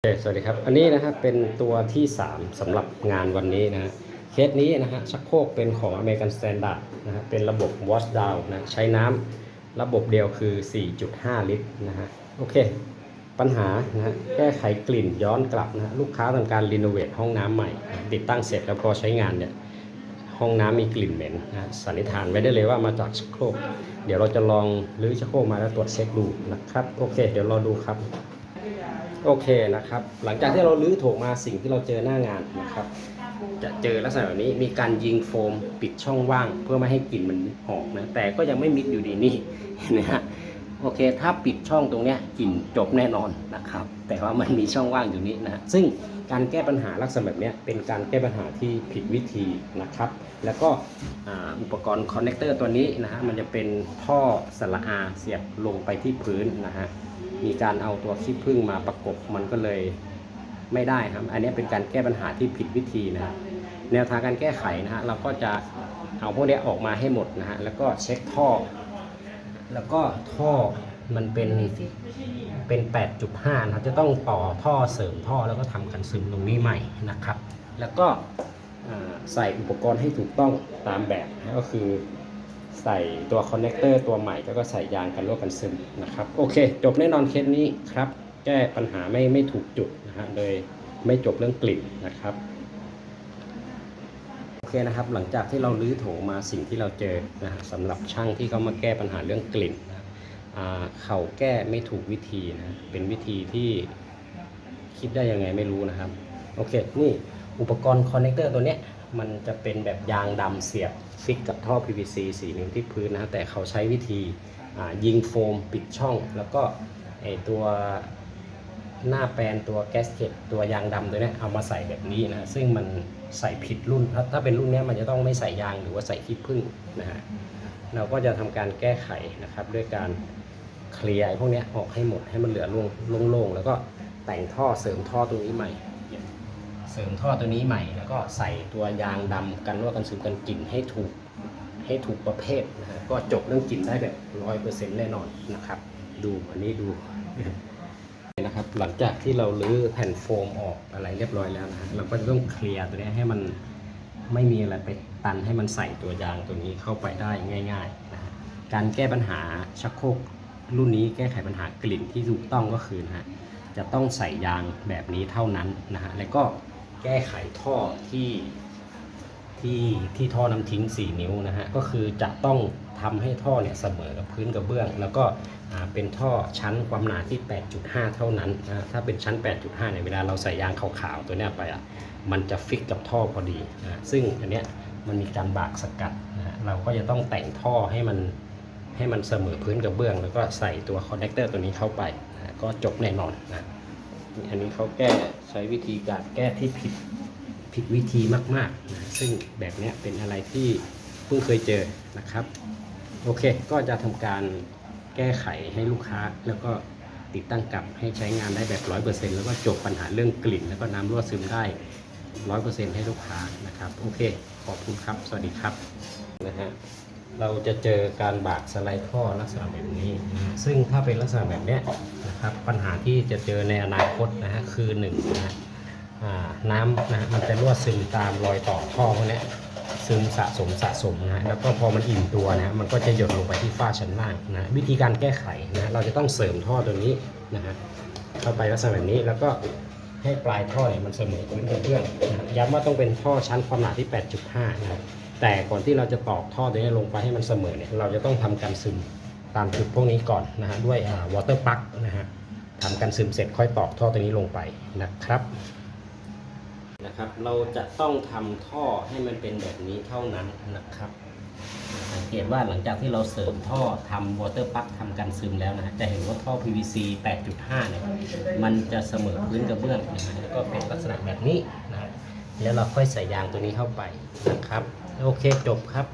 โอเคสวัสดีครับ อันนี้นะครับเป็นตัวที่ 3สำหรับงานวันนี้นะฮะเคสนี้นะฮะชักโครกเป็นของ American Standard นะฮะเป็นระบบ wash down นะใช้น้ำระบบเดียวคือ 4.5 ลิตรนะฮะโอเค ปัญหานะฮะแก้ไขกลิ่นย้อนกลับนะฮะลูกค้าทำการรีโนเวทห้องน้ำใหม่ ติดตั้งเสร็จแล้วพอใช้งานเนี่ยห้องน้ำมีกลิ่นเหม็นนะฮะสันนิษฐานไว้ได้เลยว่ามาจากชักโครกเดี๋ยวเราจะลองรื้อชักโครกมาแล้วตรวจเช็คดูนะครับโอเค เดี๋ยวรอดูครับ โอเคนะครับ หลังจากที่เราลื้อโถงมาสิ่งที่เราเจอหน้างานนะครับ จะเจอลักษณะแบบนี้มีการยิงโฟมปิดช่องว่าง เพื่อไม่ให้กลิ่นมันออกนะแต่ก็ยังไม่มิดอยู่ดีนี่เห็นไหมฮะโอเค ถ้าปิดช่องตรงนี้กลิ่นจบแน่นอนนะครับ แต่ว่ามันมีช่องว่างอยู่นี้นะฮะซึ่งการแก้ปัญหาลักษณะแบบนี้เป็นการแก้ปัญหาที่ผิดวิธีนะครับ แล้วก็อุปกรณ์คอนเนคเตอร์ตัวนี้นะฮะมันจะเป็นท่อสละอาเสียบลงไปที่พื้นนะฮะ มีการเอาตัวขี้ผึ้งมาประกบมันก็เลยไม่ได้ครับ อันนี้เป็นการแก้ปัญหาที่ผิดวิธีนะฮะแนวทางการแก้ไขนะฮะเราก็จะเอาพวกนี้ออกมาให้หมดนะฮะแล้วก็เช็คท่อ แล้วก็ท่อมันเป็นเป็น 8.5 นะครับ จะต้องต่อท่อเสริมท่อแล้วก็ทำกันซึมตรงนี้ใหม่นะครับ แล้วก็อ่าใส่อุปกรณ์ให้ถูกต้องตามแบบนะก็คือ ใส่ตัวคอนเนคเตอร์ตัวใหม่แล้วก็ใส่ยางกันรั่วกันซึมนะครับโอเค จบแน่นอนเคสนี้ครับ แก้ปัญหาไม่ไม่ถูกจุดนะฮะโดยไม่จบเรื่องกลิ่นนะครับโอเคนะครับ หลังจากที่เราลื้อโถมาสิ่งที่เราเจอนะฮะสำหรับช่างที่เขามาแก้ปัญหาเรื่องกลิ่นนะเขาแก้ไม่ถูกวิธีนะเป็นวิธีที่คิดได้ยังไงไม่รู้นะครับโอเคนี่อุปกรณ์คอนเนคเตอร์ตัวเนี้ย มันจะเป็นแบบยางดำเสียบฟิกกับท่อ PVC 4นิ้วที่พื้นนะ แต่เขาใช้วิธียิงโฟมปิดช่อง แล้วก็ไอตัวหน้าแปลนตัวแกสเก็ตตัวยางดำตัวนี้เอามาใส่แบบนี้นะ ซึ่งมันใส่ผิดรุ่น ถ้าเป็นรุ่นนี้มันจะต้องไม่ใส่ยางหรือว่าใส่ขี้ผึ้งนะฮะเราก็จะทำการแก้ไขนะครับ ด้วยการเคลียร์พวกนี้ออกให้หมดให้มันเหลือล่งโล่งๆแล้วก็แต่งท่อเสริมท่อตรงนี้ใหม่ เสริมท่อตัวนี้ใหม่ แล้วก็ใส่ตัวยางดำกันรั่วกันซึมกันกลิ่นให้ถูกให้ถูกประเภทนะฮะก็จบเรื่องกลิ่นได้แบบร้อยเปอร์เซ็นต์แน่นอนนะครับ ดูอันนี้ดูนะครับ หลังจากที่เราลื้อแผ่นโฟมออกอะไรเรียบร้อยแล้วนะฮะเราก็จะต้องเคลียร์ตัวนี้ให้มันไม่มีอะไรไปตันให้มันใส่ตัวยางตัวนี้เข้าไปได้ง่ายๆนะฮะการแก้ปัญหาชักโครกรุ่นนี้แก้ไขปัญหากลิ่นที่ถูกต้องก็คือนะฮะจะต้องใส่ยางแบบนี้เท่านั้นนะฮะแล้วก็ แก้ไขท่อที่ที่ที่ท่อน้ำทิ้ง 4 นิ้วนะฮะก็คือจะต้องทำให้ท่อเนี่ยเสมอกับพื้นกระเบื้อง แล้วก็เป็นท่อชั้นความหนาที่ 8.5 เท่านั้นนะถ้าเป็นชั้น 8.5เนี่ยเวลาเราใส่ยางขาวๆตัวเนี้ยไปอะมันจะฟิกกับท่อพอดีนะฮะซึ่งอันเนี้ยมันมีการบากสกัดนะฮะเราก็จะต้องแต่งท่อให้มันให้มันเสมอพื้นกระเบื้อง แล้วก็ใส่ตัวคอนเนคเตอร์ตัวนี้เข้าไปนะก็จบแน่นอนนะ อันนี้เขาแก้ใช้วิธีการแก้ที่ผิดผิดวิธีมากๆนะซึ่งแบบนี้เป็นอะไรที่เพิ่งเคยเจอนะครับ โอเค ก็จะทำการแก้ไขให้ลูกค้าแล้วก็ติดตั้งกลับให้ใช้งานได้แบบ 100%แล้วก็จบปัญหาเรื่องกลิ่น แล้วก็น้ำรั่วซึมได้ 100%ให้ลูกค้านะครับ โอเค ขอบคุณครับ สวัสดีครับ เราจะเจอการบากสไลด์ท่อลักษณะแบบนี้ ซึ่งถ้าเป็นลักษณะแบบนี้นะครับปัญหาที่จะเจอในอนาคตนะฮะคือหนึ่งนะฮะอ่าน้ำนะฮะมันจะรั่วซึมตามรอยต่อท่อพวกนี้ซึมสะสมสะสมนะฮะแล้วก็พอมันอิ่มตัวนะฮะมันก็จะหยดลงไปที่ฝ้าชั้นล่างนะวิธีการแก้ไขนะเราจะต้องเสริมท่อตัวนี้นะฮะเข้าไปลักษณะแบบนี้แล้วก็ให้ปลายท่อเนี่ยมันเสมอพื้นกระเบื้องนะย้ำว่าต้องเป็นท่อชั้นความหนาที่ 8.5 นะครับ แต่ก่อนที่เราจะตอกท่อตัวนี้ลงไปให้มันเสมอเนี่ยเราจะต้องทำการซึมตามจุดพวกนี้ก่อนนะฮะด้วยวอเตอร์ปักนะฮะทำการซึมเสร็จค่อยตอกท่อตัวนี้ลงไปนะครับนะครับ เราจะต้องทำท่อให้มันเป็นแบบนี้เท่านั้นนะครับสังเกตว่าหลังจากที่เราเสริมท่อทำวอเตอร์ปักทำการซึมแล้วนะฮะจะเห็นว่าท่อ PVC 8.5 เนี่ย มันจะเสมอพื้นกระเบื้องนะฮะแล้วก็เป็นลักษณะแบบนี้นะ แล้วเราค่อยใส่ยางตัวนี้เข้าไปนะครับ โอเคจบครับ